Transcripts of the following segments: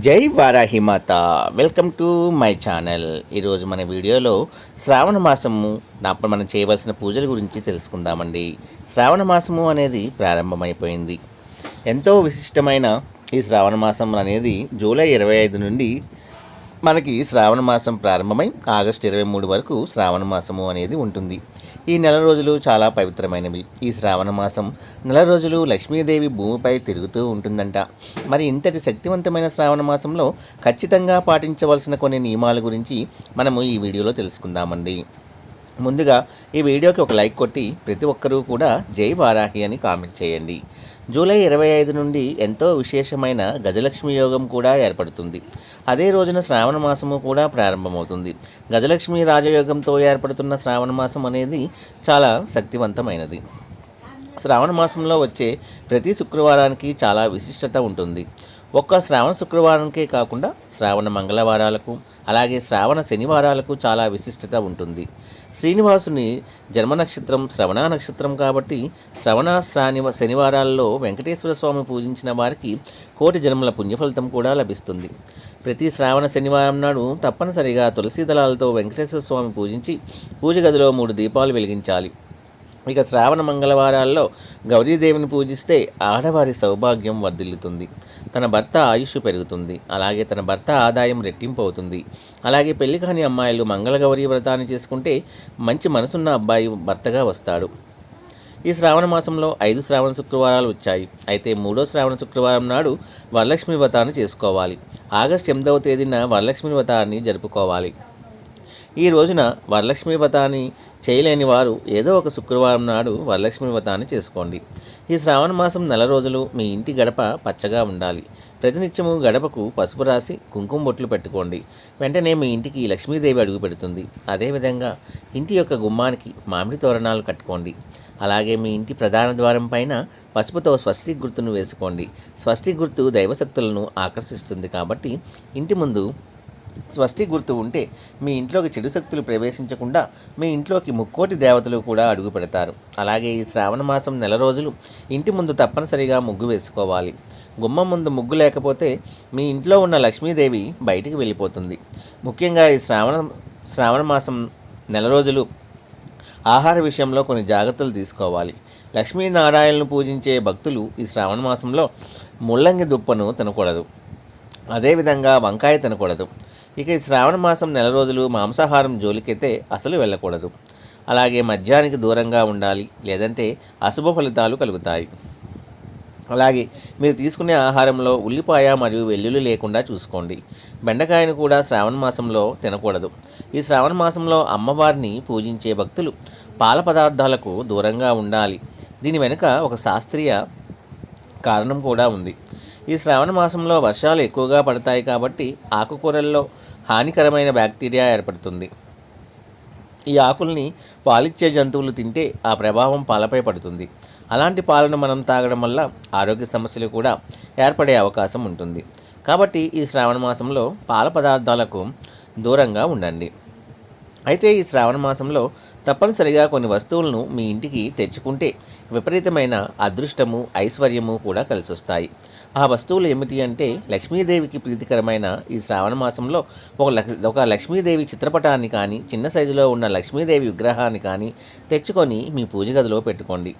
జై Varahimata. Welcome to my channel. ఈరోజు మన వీడియోలో శ్రావణ మాసము అప్పుడు మనం చేయవలసిన పూజల గురించి తెలుసుకుందామండి. శ్రావణ మాసము అనేది ప్రారంభమైపోయింది. ఎంతో విశిష్టమైన ఈ శ్రావణ మాసం అనేది జూలై ఇరవై ఐదు నుండి మనకి శ్రావణ మాసం ప్రారంభమై ఆగస్టు ఇరవై మూడు వరకు శ్రావణ మాసము అనేది ఉంటుంది. ఈ నెల రోజులు చాలా పవిత్రమైనవి. ఈ శ్రావణ మాసం నెల రోజులు లక్ష్మీదేవి భూమిపై తిరుగుతూ ఉంటుందంట. మరి ఇంతటి శక్తివంతమైన శ్రావణ మాసంలో ఖచ్చితంగా పాటించవలసిన కొన్ని నియమాల గురించి మనము ఈ వీడియోలో తెలుసుకుందామండి. ముందుగా ఈ వీడియోకి ఒక లైక్ కొట్టి ప్రతి ఒక్కరూ కూడా జై వారాహి అని కామెంట్ చేయండి. జూలై ఇరవై ఐదు నుండి ఎంతో విశేషమైన గజలక్ష్మి యోగం కూడా ఏర్పడుతుంది. అదే రోజున శ్రావణ మాసము కూడా ప్రారంభమవుతుంది. గజలక్ష్మి రాజయోగంతో ఏర్పడుతున్న శ్రావణ మాసం అనేది చాలా శక్తివంతమైనది. శ్రావణ మాసంలో వచ్చే ప్రతి శుక్రవారానికి చాలా విశిష్టత ఉంటుంది. ఒక్క శ్రావణ శుక్రవారానికే కాకుండా శ్రావణ మంగళవారాలకు అలాగే శ్రావణ శనివారాలకు చాలా విశిష్టత ఉంటుంది. శ్రీనివాసుని జన్మ నక్షత్రం శ్రవణ నక్షత్రం కాబట్టి శ్రవణ శ్రాని శనివారాల్లో వెంకటేశ్వర స్వామి పూజించిన వారికి కోటి జన్మల పుణ్యఫలితం కూడా లభిస్తుంది. ప్రతి శ్రావణ శనివారం నాడు తప్పనిసరిగా తులసీ దళాలతో వెంకటేశ్వర స్వామి పూజించి పూజ గదిలో మూడు దీపాలు వెలిగించాలి. ఇక శ్రావణ మంగళవారాల్లో గౌరీదేవిని పూజిస్తే ఆడవారి సౌభాగ్యం వర్ధిల్లుతుంది. తన భర్త ఆయుష్ పెరుగుతుంది. అలాగే తన భర్త ఆదాయం రెట్టింపు అవుతుంది అలాగే పెళ్ళి కాని అమ్మాయిలు మంగళగౌరీ వ్రతాన్ని చేసుకుంటే మంచి మనసున్న అబ్బాయి భర్తగా వస్తాడు. ఈ శ్రావణ మాసంలో ఐదు శ్రావణ శుక్రవారాలు వచ్చాయి. అయితే మూడో శ్రావణ శుక్రవారం నాడు వరలక్ష్మి వ్రతాన్ని చేసుకోవాలి. ఆగస్టు ఎనిమిదవ తేదీన వరలక్ష్మి వ్రతాన్ని జరుపుకోవాలి. ఈ రోజున వరలక్ష్మి వ్రతాన్ని చేయలేని వారు ఏదో ఒక శుక్రవారం నాడు వరలక్ష్మి వ్రతాన్ని చేసుకోండి. ఈ శ్రావణ మాసం నెల రోజులు మీ ఇంటి గడప పచ్చగా ఉండాలి. ప్రతినిత్యము గడపకు పసుపు రాసి కుంకుమ బొట్లు పెట్టుకోండి. వెంటనే మీ ఇంటికి లక్ష్మీదేవి అడుగు పెడుతుంది. అదేవిధంగా ఇంటి యొక్క గుమ్మానికి మామిడి తోరణాలు కట్టుకోండి. అలాగే మీ ఇంటి ప్రధాన ద్వారం పైన పసుపుతో స్వస్తి గుర్తును వేసుకోండి. స్వస్తి గుర్తు దైవశక్తులను ఆకర్షిస్తుంది కాబట్టి ఇంటి ముందు స్వస్తి గుర్తు ఉంటే మీ ఇంట్లోకి చెడు శక్తులు ప్రవేశించకుండా మీ ఇంట్లోకి ముక్కోటి దేవతలు కూడా అడుగు పెడతారు. అలాగే ఈ శ్రావణ మాసం నెల రోజులు ఇంటి ముందు తప్పనిసరిగా ముగ్గు వేసుకోవాలి. గుమ్మం ముందు ముగ్గు లేకపోతే మీ ఇంట్లో ఉన్న లక్ష్మీదేవి బయటికి వెళ్ళిపోతుంది. ముఖ్యంగా ఈ శ్రావణ శ్రావణ మాసం నెల రోజులు ఆహార విషయంలో కొన్ని జాగ్రత్తలు తీసుకోవాలి. లక్ష్మీనారాయణను పూజించే భక్తులు ఈ శ్రావణ మాసంలో ముల్లంగి దుప్పను తినకూడదు. అదేవిధంగా వంకాయ తినకూడదు. ఇక ఈ శ్రావణ మాసం నెల రోజులు మాంసాహారం జోలికైతే అసలు వెళ్ళకూడదు. అలాగే మద్యానికి దూరంగా ఉండాలి లేదంటే అశుభ ఫలితాలు కలుగుతాయి. అలాగే మీరు తీసుకునే ఆహారంలో ఉల్లిపాయ మరియు వెల్లుల్లి లేకుండా చూసుకోండి. బెండకాయను కూడా శ్రావణ మాసంలో తినకూడదు. ఈ శ్రావణ మాసంలో అమ్మవారిని పూజించే భక్తులు పాల పదార్థాలకు దూరంగా ఉండాలి. దీని వెనుక ఒక శాస్త్రీయ కారణం కూడా ఉంది. ఈ శ్రావణ మాసంలో వర్షాలు ఎక్కువగా పడతాయి కాబట్టి ఆకుకూరల్లో హానికరమైన బ్యాక్టీరియా ఏర్పడుతుంది. ఈ ఆకుల్ని పాలిచ్చే జంతువులు తింటే ఆ ప్రభావం పాలపై పడుతుంది. అలాంటి పాలను మనం తాగడం వల్ల ఆరోగ్య సమస్యలు కూడా ఏర్పడే అవకాశం ఉంటుంది. కాబట్టి ఈ శ్రావణ మాసంలో పాల పదార్థాలకు దూరంగా ఉండండి. అయితే ఈ శ్రావణ మాసంలో తప్పనిసరిగా కొన్ని వస్తువులను మీ ఇంటికి తెచ్చుకుంటే విపరీతమైన అదృష్టము ఐశ్వర్యము కూడా కలిసొస్తాయి. ఆ వస్తువులు ఏమిటి అంటే లక్ష్మీదేవికి ప్రీతికరమైన ఈ శ్రావణ మాసంలో ఒక లక్ ఒక లక్ష్మీదేవి చిత్రపటాన్ని కానీ చిన్న సైజులో ఉన్న లక్ష్మీదేవి విగ్రహాన్ని కానీ తెచ్చుకొని మీ పూజ గదిలో పెట్టుకోండి.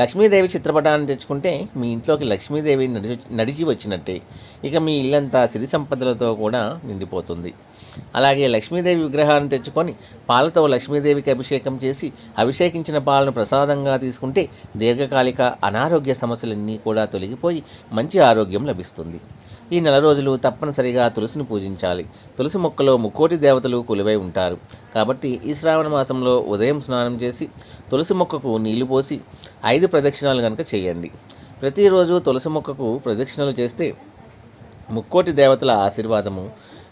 లక్ష్మీదేవి చిత్రపటాన్ని తెచ్చుకుంటే మీ ఇంట్లోకి లక్ష్మీదేవి నడిచి నడిచి వచ్చినట్టే. ఇక మీ ఇల్లంతా సిరి సంపదలతో కూడా నిండిపోతుంది. అలాగే లక్ష్మీదేవి విగ్రహాన్ని తెచ్చుకొని పాలతో లక్ష్మీదేవికి అభిషేకం చేసి అభిషేకించిన పాలను ప్రసాదంగా తీసుకుంటే దీర్ఘకాలిక అనారోగ్య సమస్యలన్నీ కూడా తొలగిపోయి మంచి ఆరోగ్యం లభిస్తుంది. ఈ నెల రోజులు తప్పనిసరిగా తులసిని పూజించాలి. తులసి మొక్కలో ముక్కోటి దేవతలు కొలువై ఉంటారు. కాబట్టి ఈ శ్రావణ మాసంలో ఉదయం స్నానం చేసి తులసి మొక్కకు నీళ్ళు పోసి ఐదు ప్రదక్షిణాలు కనుక చేయండి. ప్రతిరోజు తులసి మొక్కకు ప్రదక్షిణలు చేస్తే ముక్కోటి దేవతల ఆశీర్వాదము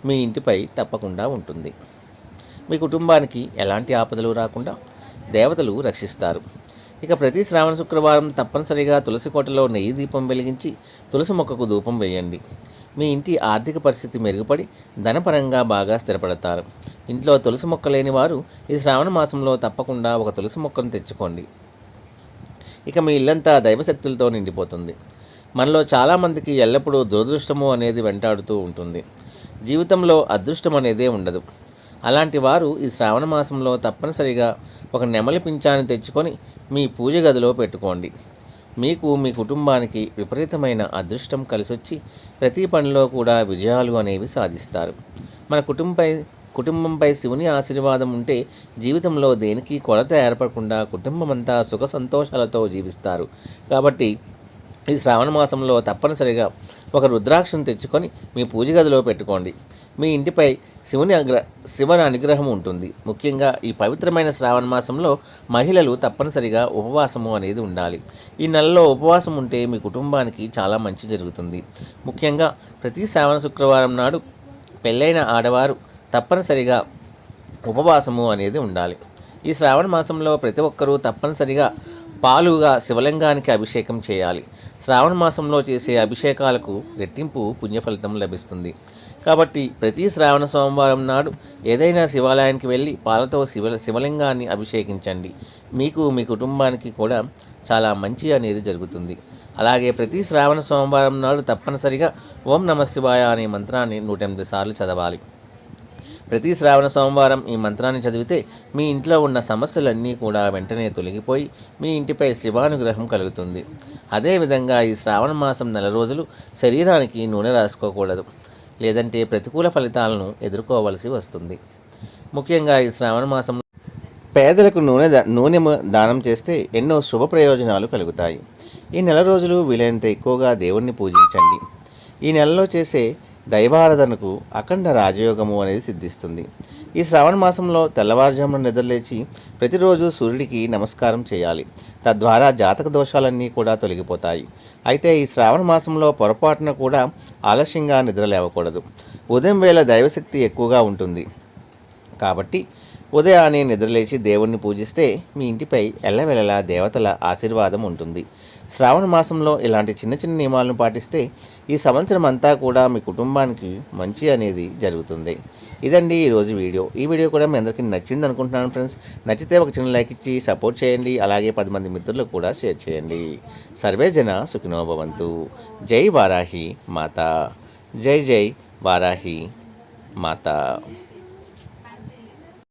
మీ ఇంటిపై తప్పకుండా ఉంటుంది. మీ కుటుంబానికి ఎలాంటి ఆపదలు రాకుండా దేవతలు రక్షిస్తారు. ఇక ప్రతి శ్రావణ శుక్రవారం తప్పనిసరిగా తులసి కోటలో నెయ్యి దీపం వెలిగించి తులసి మొక్కకు ధూపం వేయండి. మీ ఇంటి ఆర్థిక పరిస్థితి మెరుగుపడి ధనపరంగా బాగా స్థిరపడతారు. ఇంట్లో తులసి మొక్క లేని వారు ఈ శ్రావణ మాసంలో తప్పకుండా ఒక తులసి మొక్కను తెచ్చుకోండి. ఇక మీ ఇల్లంతా దైవశక్తులతో నిండిపోతుంది. మనలో చాలామందికి ఎల్లప్పుడూ దురదృష్టము అనేది వెంటాడుతూ ఉంటుంది. జీవితంలో అదృష్టం అనేదే ఉండదు. అలాంటి వారు ఈ శ్రావణ మాసంలో తప్పనిసరిగా ఒక నెమలి పింఛాన్ని తెచ్చుకొని మీ పూజ గదిలో పెట్టుకోండి. మీకు మీ కుటుంబానికి విపరీతమైన అదృష్టం కలిసొచ్చి ప్రతి పనిలో కూడా విజయాలు అనేవి సాధిస్తారు. మన కుటుంబంపై కుటుంబంపై శివుని ఆశీర్వాదం ఉంటే జీవితంలో దేనికి కొరత ఏర్పడకుండా కుటుంబమంతా సుఖ సంతోషాలతో జీవిస్తారు. కాబట్టి ఈ శ్రావణ మాసంలో తప్పనిసరిగా ఒక రుద్రాక్షను తెచ్చుకొని మీ పూజ గదిలో పెట్టుకోండి. మీ ఇంటిపై శివుని అగ్ర శివుని అనుగ్రహం ఉంటుంది. ముఖ్యంగా ఈ పవిత్రమైన శ్రావణ మాసంలో మహిళలు తప్పనిసరిగా ఉపవాసము అనేది ఉండాలి. ఈ నెలలో ఉపవాసం ఉంటే మీ కుటుంబానికి చాలా మంచి జరుగుతుంది. ముఖ్యంగా ప్రతి శ్రావణ శుక్రవారం నాడు పెళ్ళైన ఆడవారు తప్పనిసరిగా ఉపవాసము అనేది ఉండాలి. ఈ శ్రావణ మాసంలో ప్రతి ఒక్కరూ తప్పనిసరిగా పాలుగా శివలింగానికి అభిషేకం చేయాలి. శ్రావణ మాసంలో చేసే అభిషేకాలకు రెట్టింపు పుణ్యఫలితం లభిస్తుంది. కాబట్టి ప్రతి శ్రావణ సోమవారం నాడు ఏదైనా శివాలయానికి వెళ్ళి పాలతో శివ శివలింగాన్ని అభిషేకించండి. మీకు మీ కుటుంబానికి కూడా చాలా మంచి అనేది జరుగుతుంది. అలాగే ప్రతి శ్రావణ సోమవారం నాడు తప్పనిసరిగా ఓం నమ శివాయ అనే మంత్రాన్ని నూట ఎనిమిది సార్లు చదవాలి. ప్రతి శ్రావణ సోమవారం ఈ మంత్రాన్ని చదివితే మీ ఇంట్లో ఉన్న సమస్యలన్నీ కూడా వెంటనే తొలగిపోయి మీ ఇంటిపై శివానుగ్రహం కలుగుతుంది. అదేవిధంగా ఈ శ్రావణ మాసం నెల రోజులు శరీరానికి నూనె రాసుకోకూడదు. లేదంటే ప్రతికూల ఫలితాలను ఎదుర్కోవలసి వస్తుంది. ముఖ్యంగా ఈ శ్రావణ మాసం పేదలకు నూనె నూనె దానం చేస్తే ఎన్నో శుభ ప్రయోజనాలు కలుగుతాయి. ఈ నెల రోజులు వీలైనంత ఎక్కువగా దేవుణ్ణి పూజించండి. ఈ నెలలో చేసే దైవారాధనకు అఖండ రాజయోగము అనేది సిద్ధిస్తుంది. ఈ శ్రావణ మాసంలో తెల్లవారుజామున నిద్రలేచి ప్రతిరోజు సూర్యుడికి నమస్కారం చేయాలి. తద్వారా జాతక దోషాలన్నీ కూడా తొలగిపోతాయి. అయితే ఈ శ్రావణ మాసంలో పొరపాటున కూడా ఆలస్యంగా నిద్ర లేవకూడదు. ఉదయం వేళ దైవశక్తి ఎక్కువగా ఉంటుంది. కాబట్టి ఉదయాన్నే నిద్రలేచి దేవుణ్ణి పూజిస్తే మీ ఇంటిపై ఎల్లవెల్లలా దేవతల ఆశీర్వాదం ఉంటుంది. శ్రావణ మాసంలో ఇలాంటి చిన్న చిన్న నియమాలను పాటిస్తే ఈ సంవత్సరం అంతా కూడా మీ కుటుంబానికి మంచి అనేది జరుగుతుంది. ఇదండి ఈరోజు వీడియో. ఈ వీడియో కూడా మీ అందరికీ నచ్చింది అనుకుంటున్నాను ఫ్రెండ్స్. నచ్చితే ఒక చిన్న లైక్ ఇచ్చి సపోర్ట్ చేయండి. అలాగే పది మంది మిత్రులకు కూడా షేర్ చేయండి. సర్వే జన సుఖినోభవంతు జై వారాహి మాత. జై జై వారాహి మాత.